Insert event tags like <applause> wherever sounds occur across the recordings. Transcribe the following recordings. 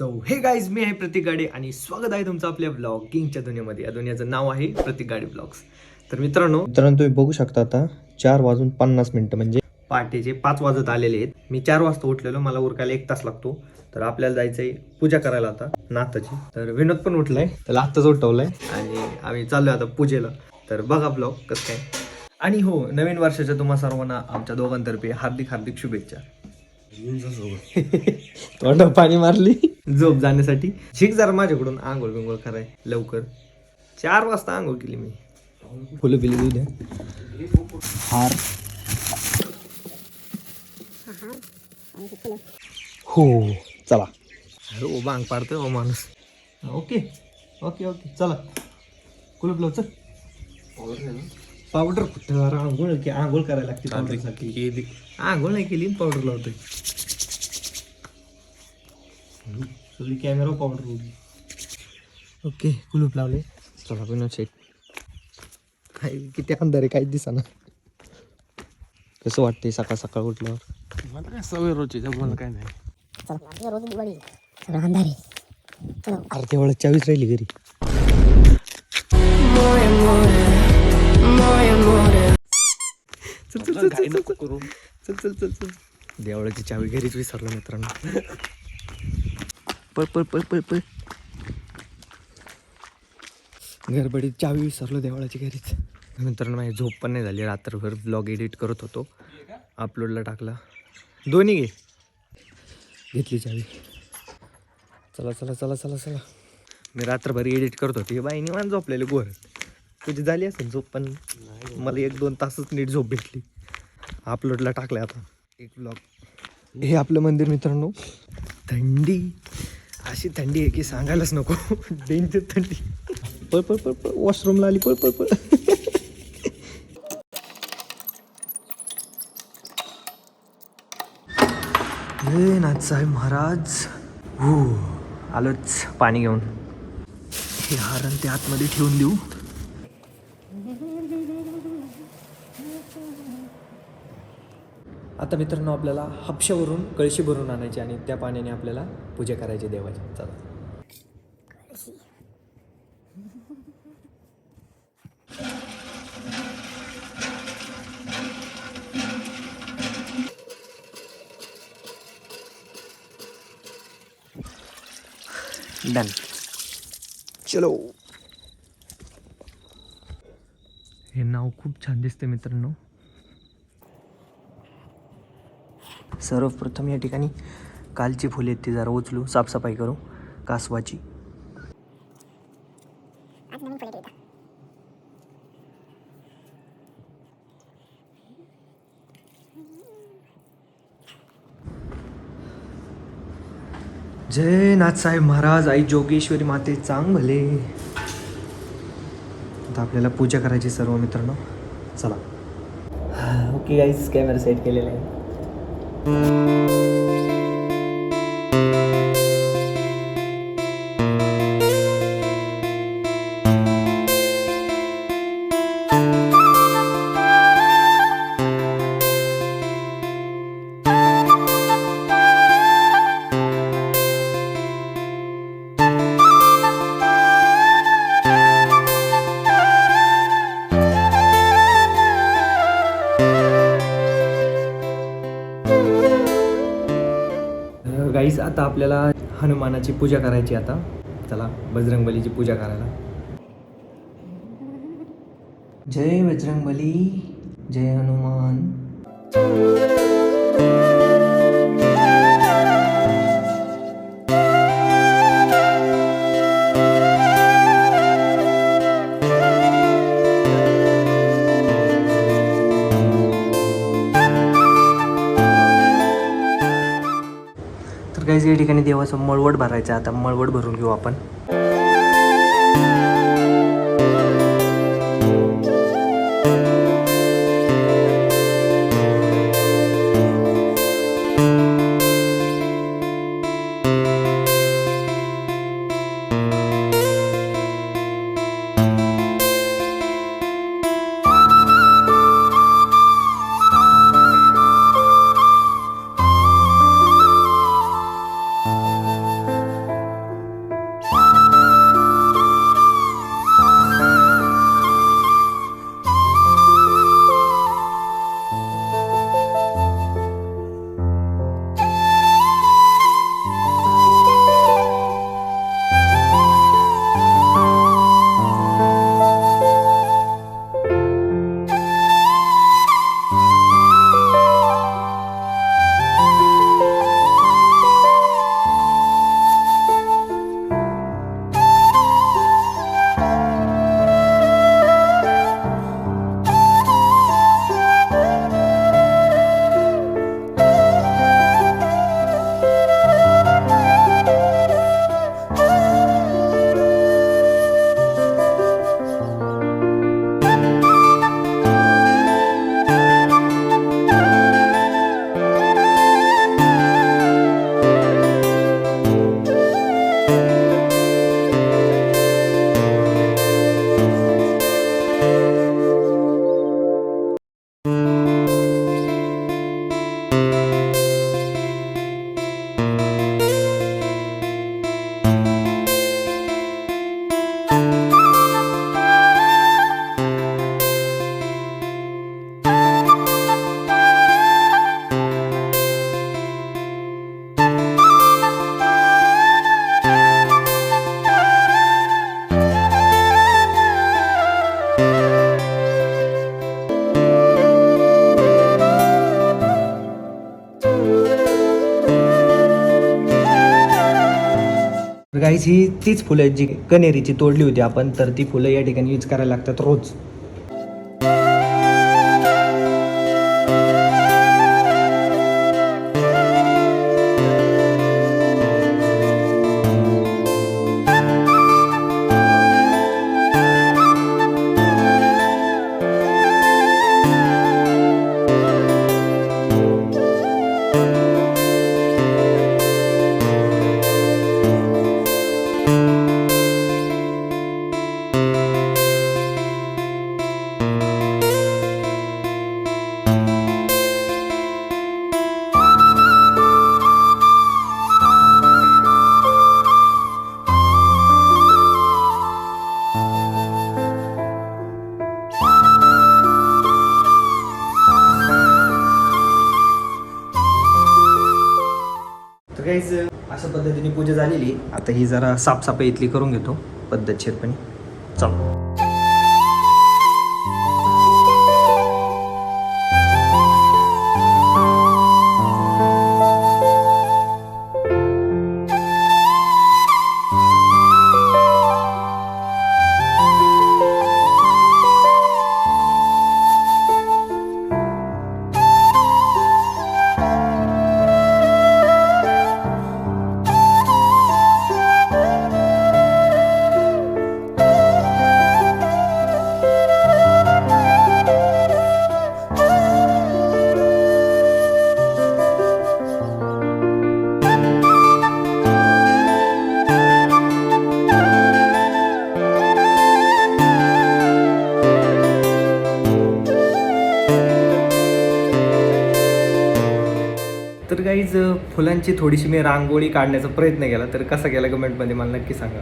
So हे guys मी आहे प्रतीक गाडे आणि स्वागत आहे तुमचं आपल्या ब्लॉगिंगच्या दुनियामध्ये. या दुनियाचं नाव आहे प्रतीक गाडे ब्लॉग्स तर मित्रांनो मित्रांनो तुम्ही बघू शकता आता चार वाजून पन्नास मिनिटं म्हणजे पहाटेचे पाच वाजत आलेले आहेत. मी चार वाजता उठलेलो मला उरकायला एक तास लागतो. तर आपल्याला जायचंय पूजा करायला आता नाथाची. तर विनोद पण उठलाय त्याला आत्ताच उठवलंय आणि आम्ही चाललोय आता पूजेला. तर बघा ब्लॉग कसं काय. आणि हो नवीन वर्षाच्या तुम्हा सर्वांना आमच्या दोघांतर्फे हार्दिक हार्दिक शुभेच्छा. <laughs> तोंड पाणी मारली. झोप जाण्यासाठी. शिक जरा माझ्याकडून आंघोळ बिंघोळ कराय लवकर. चार वाजता आंघोळ केली मी. फुलं पिली दूध हार. हो चला. हो बांग पाडतोय हो माणूस. ओके ओके ओके चला. कुलूप लाव चल पावडर कुठं? अरे आंघोळ की आंघोळ करायला लागते पावडरसाठी. आंघोळ नाही केली पावडर लावतोय. सगळी कॅमेरा पावडर होती ओके कुलूप लावले. चला पण शेट काय किती अंधार आहे काहीच दिसाना. कसं वाटतंय सकाळ सकाळ उठल्यावर? मला काय सवय रोजची मला काय नाही. चला आपल्या रोज दिवाळी सगळं अंधार. आहे चला. अर्ध्या वेळा चावीस राहिली घरी. चल चल चल चल चल. करू. चल चल चल चल. देवळाची चावी घरीच विसरलो मित्रांनो. पळ पळ पळ पळ पळ. गडबडीत चावी विसरलो देवळाची घरीच. मित्रांनो माझी झोप पण नाही झाली. रात्रभर ब्लॉग एडिट करत होतो. अपलोडला टाकला. दोन्ही घे. घेतली चावी. चला चला चला चला चला. मी रात्रभर एडिट करत होते. बाई निवांत झोपलेले गोर. तुझी झाली असेल झोप पण मला एक दोन तासच नीट झोप भेटली. अपलोडला टाकलं आता. एक ब्लॉग हे आपलं मंदिर मित्रांनो. थंडी. अशी थंडी आहे की सांगायलाच नको. डेंजर थंडी. पळ पळ पळ पळ. वॉशरूमला आली. पळ पळ पळ. हे नाथसाहेब महाराज. हो आलोच. पाणी घेऊन. हे हारण ते आतमध्ये ठेवून देऊ. आता मित्रांनो आपल्याला हापशावरून कळशी भरून आणायची आणि त्या पाण्याने आपल्याला पूजा करायची देवाची. चला. डन चलो. हे नाव खूप छान दिसते मित्रांनो. सर्वप्रथम या ठिकाणी कालची फुले आहेत ती जरा उचलू साफसफाई करू कासवाची. जय नाथसाहेब महाराज आई जोगेश्वरी माते चांग भले आता आपल्याला पूजा करायची सर्व मित्रांनो. चला. ओके गाईज कॅमेरा सेट केलेला आहे. गाईज आता आपल्याला हनुमानाची पूजा करायची आता. चला बजरंगबलीची पूजा करायला. जय बजरंगबली जय हनुमान. तर ठिकाणी देवाचं मळवट भरायचं आता मळवट भरून घेऊ आपण. गाईज ही तीच फुलं आहेत जी कनेरीची तोडली होती आपण तर ती फुलं या ठिकाणी यूज करायला लागतात रोज. गाईज अशा पद्धतीने पूजा झालेली आता ही जरा साफसफाई इथली करून घेतो पद्धतशीरपणे. चल. फुलांची थोडीशी मी रांगोळी काढण्याचा प्रयत्न केला तर कसा केला कमेंटमध्ये मला नक्की सांगा.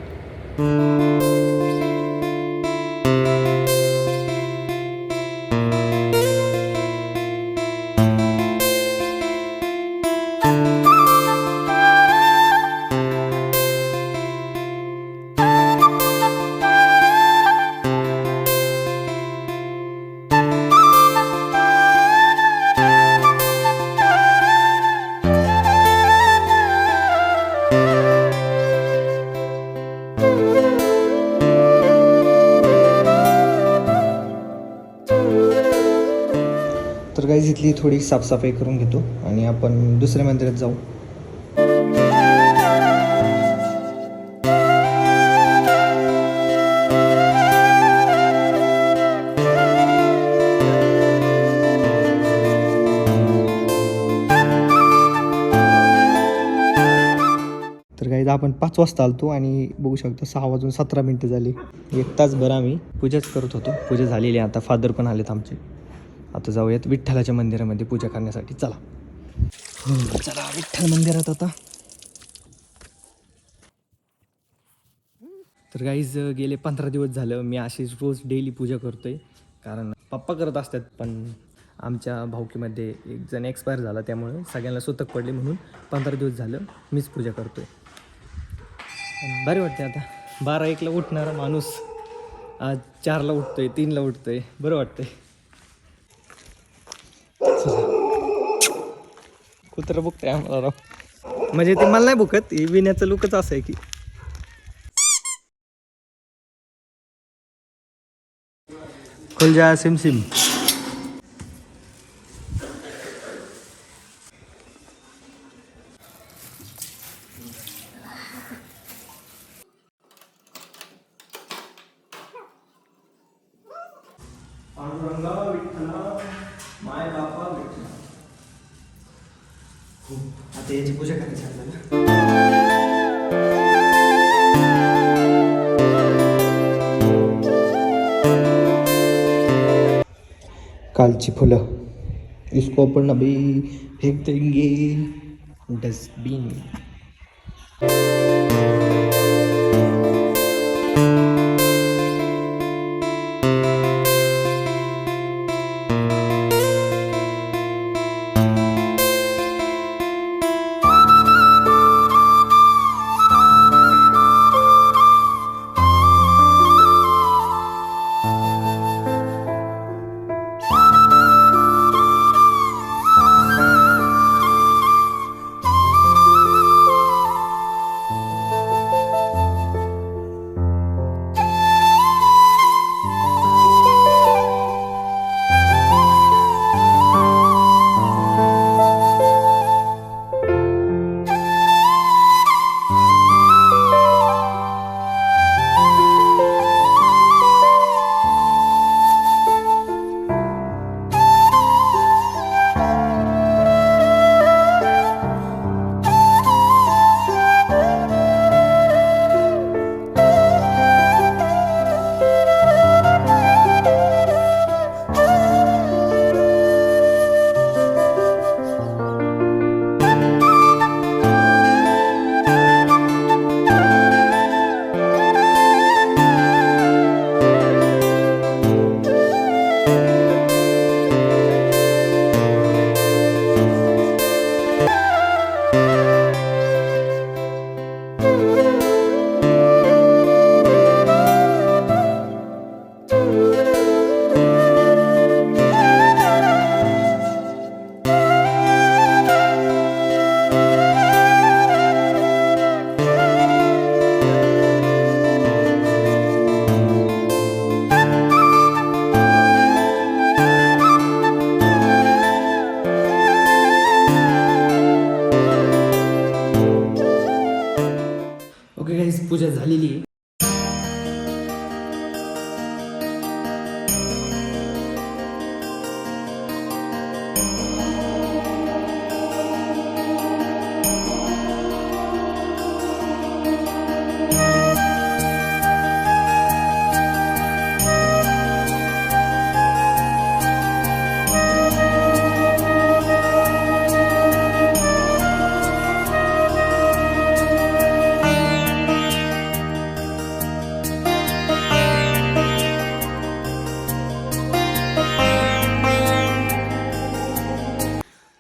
थोडी साफसफाई करून घेतो आणि आपण दुसऱ्या मंदिरात जाऊ. तर काही आपण पाच वाजता आलतो आणि बघू शकतो सहा वाजून सतरा मिनटं झाली. एक तासभर आम्ही पूजाच करत होतो. पूजा झालेली आहे आता. फादर पण आलेत आमचे. आता जाऊयात विठ्ठलाच्या मंदिरामध्ये पूजा करण्यासाठी. चला. हो, चला विठ्ठल मंदिरात आता. तर गाईज गेले पंधरा दिवस झालं. मी अशीच रोज डेली पूजा करतोय. कारण पप्पा करत असतात पण आमच्या भाऊकीमध्ये एक जण एक्सपायर झाला त्यामुळे सगळ्यांना सुतक पडले म्हणून पंधरा दिवस झालं मीच पूजा करतोय. बरे वाटते आता. बारा एकला उठणारा माणूस आज चारला उठतोय तीनला उठतोय. बरं वाटतंय. कुत्र बुकतंय आम्हाला राव. म्हणजे ते मला नाही बुकत विण्याचं लुकच असं आहे की. खुलजा सिम सिम. कालची फुलं. इसको आपण अभी फेक देंगे डस्टबिन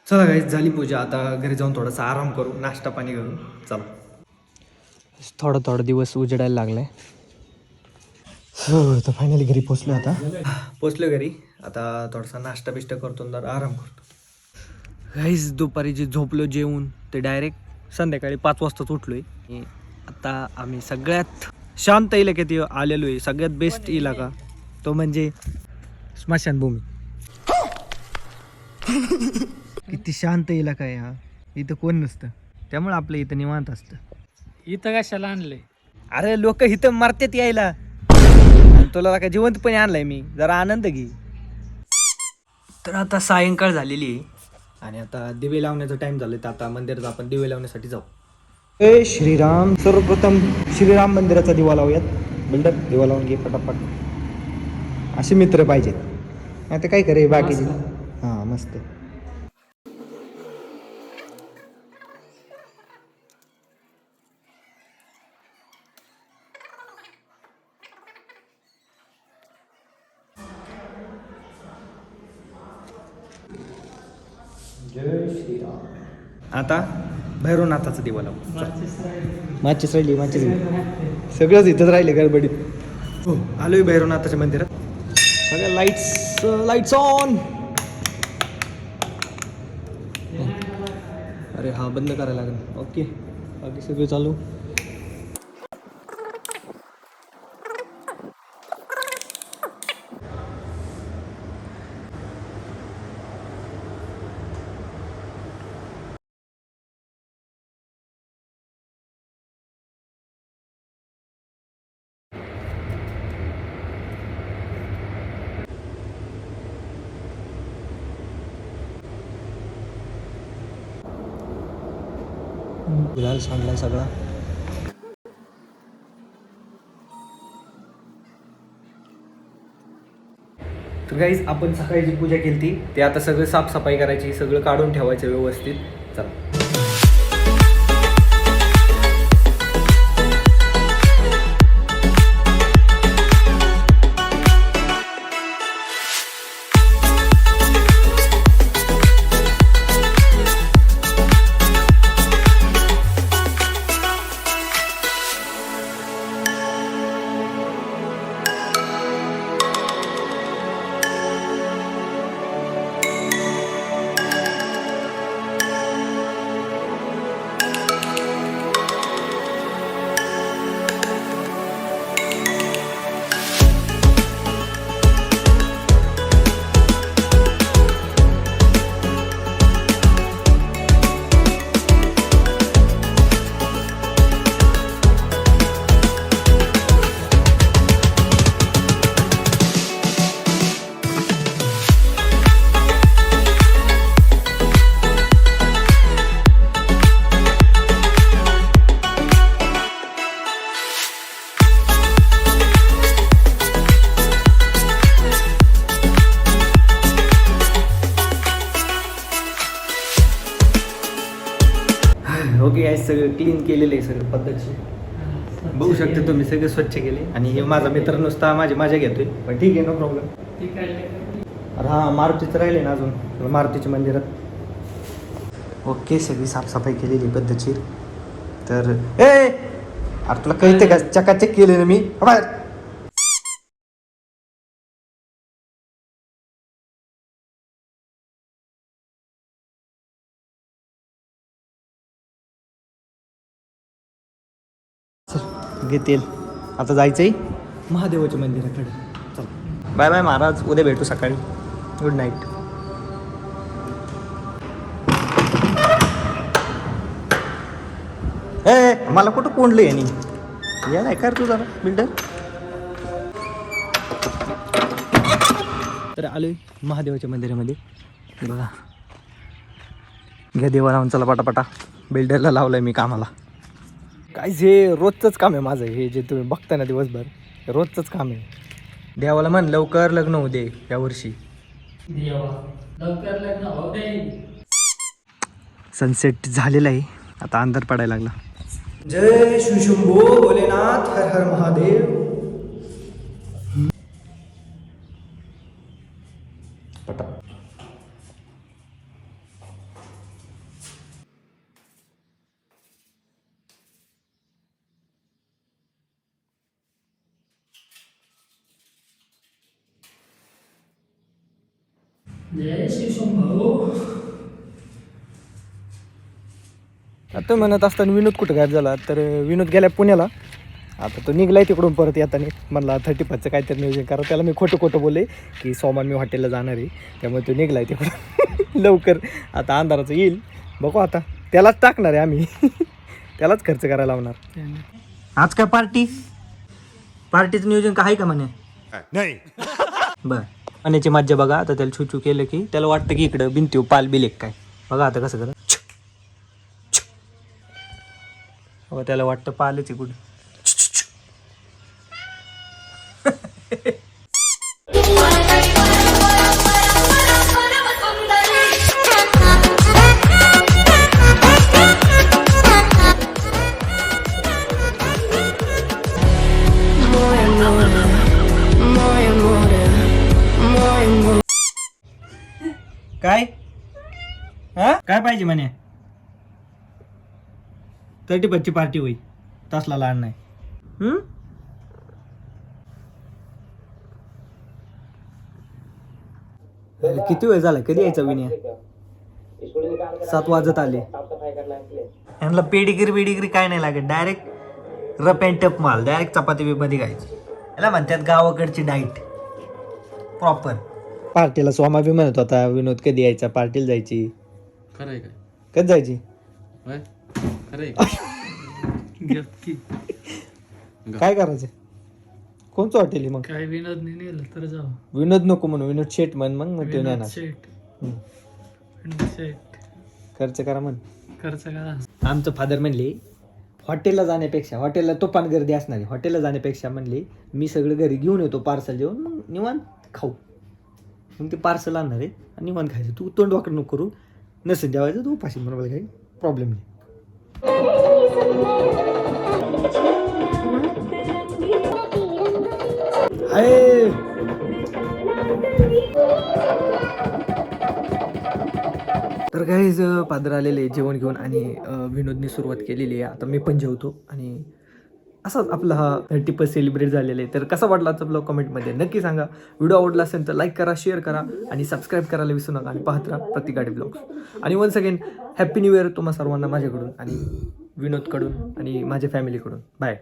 चला गाईज झाली पूजा. आता घरी जाऊन थोडासा आराम करू नाश्ता पाणी करू चला. थोडा थोडा दिवस उजेडायला लागलाय. हो तर फायनली घरी पोचलो आता. पोचलो घरी. आता थोडासा नाश्ता बिष्टा करतो जरा आराम करतो. गाईज दुपारी जे झोपलो जेवून ते डायरेक्ट संध्याकाळी पाच वाजताच उठलोय. आता आम्ही सगळ्यात शांत इलाक्यात आलेलो आहे सगळ्यात बेस्ट इलाका तो म्हणजे स्मशानभूमी. <laughs> किती शांत इलाका आहे हा. इथं कोण नसतं. त्यामुळे आपलं इथं निवांत असतं. इथं कशाला आणलंय? अरे लोक इथं मरतात यायला. आणि तुला काय जिवंतपणे आणलाय मी. जरा आनंद घे. तर आता सायंकाळ झालेली आहे. आणि आता दिवे लावण्याचा टाइम झालाय तर आता मंदिरात आपण दिवे लावण्यासाठी जाऊ. ए श्रीराम. सर्वप्रथम श्रीराम मंदिराचा दिवा लावूयात. बिल्डर दिवा लावून घे पटापट असे मित्र पाहिजेत. आता काय करे बाकीचे? हां मस्त. जय श्रीराम आता भैरवनाथाचा दिवा लावू. माचीस राहिली माचीस सगळंच इथंच राहिले गडबडीत. हो आलोय भैरवनाथाच्या मंदिरात. सगळ्या लाईट्स लाईट्स ऑन अरे हा बंद करायला लागेल. ओके. बाकी सगळं चालू. गुलाल सांडलाय सगळा. तर काहीच आपण सकाळी जी पूजा केली ती ते आता सगळं साफसफाई करायची सगळं काढून ठेवायचं व्यवस्थित. चला. सगळं क्लीन केलेलं आहे सगळं पद्धतशीर. बघू शकता तुम्ही सगळे स्वच्छ केले आणि हे माझा मित्र नुसता माझी मजा घेतोय. पण ठीक आहे नो प्रॉब्लेम अरे हा मारुतीच राहिले ना अजून मारुतीच्या मंदिरात. ओके सगळी साफसफाई केलेली पद्धतशीर. तर ए अरे तुला कळते का? चकाचक केले ना मी? बाहेर. घे तेल आता जायचंय? महादेवाच्या मंदिराकडे. चल. बाय बाय महाराज उद्या भेटू सकाळी. गुड नाईट ए मला कुठं कोंडलं यांनी? या नाही कर तुझा बिल्डर? तर आलोय महादेवाच्या मंदिरामध्ये. बघा. घ्या देवा लावून चला पटापटा. बिल्डरला लावलंय मी कामाला. काय जे रोजचंच काम आहे माझं हे जे तुम्ही बघता ना दिवसभर हे रोजचंच काम आहे. देवाला म्हण लवकर लग्न होऊ दे यावर्षी देवा लवकर लग्न होऊ दे. सनसेट झालेला आहे. आता अंधार पडायला लागला. जय श्री शंभो भोलेनाथ हर हर महादेव. आता म्हणत असताना विनोद कुठं गायब झाला? तर विनोद गेला पुण्याला. आता तो निघलाय तिकडून परत येताना. म्हणला थर्टी फायचं काहीतरी नियोजन करा. त्याला मी खोटं खोटं बोलले की सोमवार मी हॉटेलला जाणार आहे. त्यामुळे तो निघलाय तिकडून. <laughs> लवकर. आता अंधाराचं येईल. बघू आता. त्यालाच टाकणार आहे आम्ही. <laughs> त्यालाच खर्च करायला लावणार. आज काय पार्टी? पार्टीचं नियोजन काय आहे का म्हणे? नाही. बर. पाण्याची मज्जा बघा. आता त्याला छुचू केलं की त्याला वाटतं की इकडं भिंतीव पाल बिलेक काय. बघा आता कसं करा हो त्याला वाटतं पालच आहे कुठं. काय? हा? काय पाहिजे म्हणे? थर्टी बच्ची पार्टी होई तसला लहान नाही? किती वेळ झाला? कधी यायचा विनय? सात वाजत आले. यांना पेडिगिरी बिडिगिरी काय नाही लागत. डायरेक्ट रप अँड टप माल. डायरेक्ट चपाती बिपाती खायची. याला म्हणतात गावाकडची डाईट प्रॉपर पार्टीला सोमा बी म्हणत होता विनोद कधी यायचा? पार्टीला जायची. खरं आहे काय? कधी जायची? काय करायचं कोणचं हॉटेल आहे मग? काय विनोदने नेलं तर जाऊ विनोद नको म्हणून विनोद शेट म्हण मग मग ते विनोद शेट. विनोद शेट. खर्च करा म्हण. खर्च करा. आमचं फादर म्हणले हॉटेलला जाण्यापेक्षा हॉटेलला तो पण गर्दी असणार आहे हॉटेलला जाण्यापेक्षा म्हणले मी सगळं घरी घेऊन येतो पार्सल जेवण मग निवांत खाऊ. मग ते पार्सल आणणार आहे आणि निवांत खायचं. तू तोंड वाकड नको करू. नसेल जेवायचं तू उपाशी बरोबर काही प्रॉब्लेम नाही. तर काहीच पादर आलेले जेवण घेऊन आणि विनोदनी विनोदने सुरुवात केलेली आहे. आता मी पण जेवतो आणि असाच आपला हा थर्टी फर्स्ट सेलिब्रेट झालेला आहे. तर कसा वाटला आजचा ब्लॉग कमेंटमध्ये नक्की सांगा. व्हिडिओ आवडला असेल तर लाईक करा शेअर करा आणि सबस्क्राईब करायला विसरू नका आणि पाहत राहा प्रतिगाडी ब्लॉग्स आणि once again happy new year तुम्हा सर्वांना माझ्याकडून आणि विनोदकडून आणि माझ्या फॅमिलीकडून बाय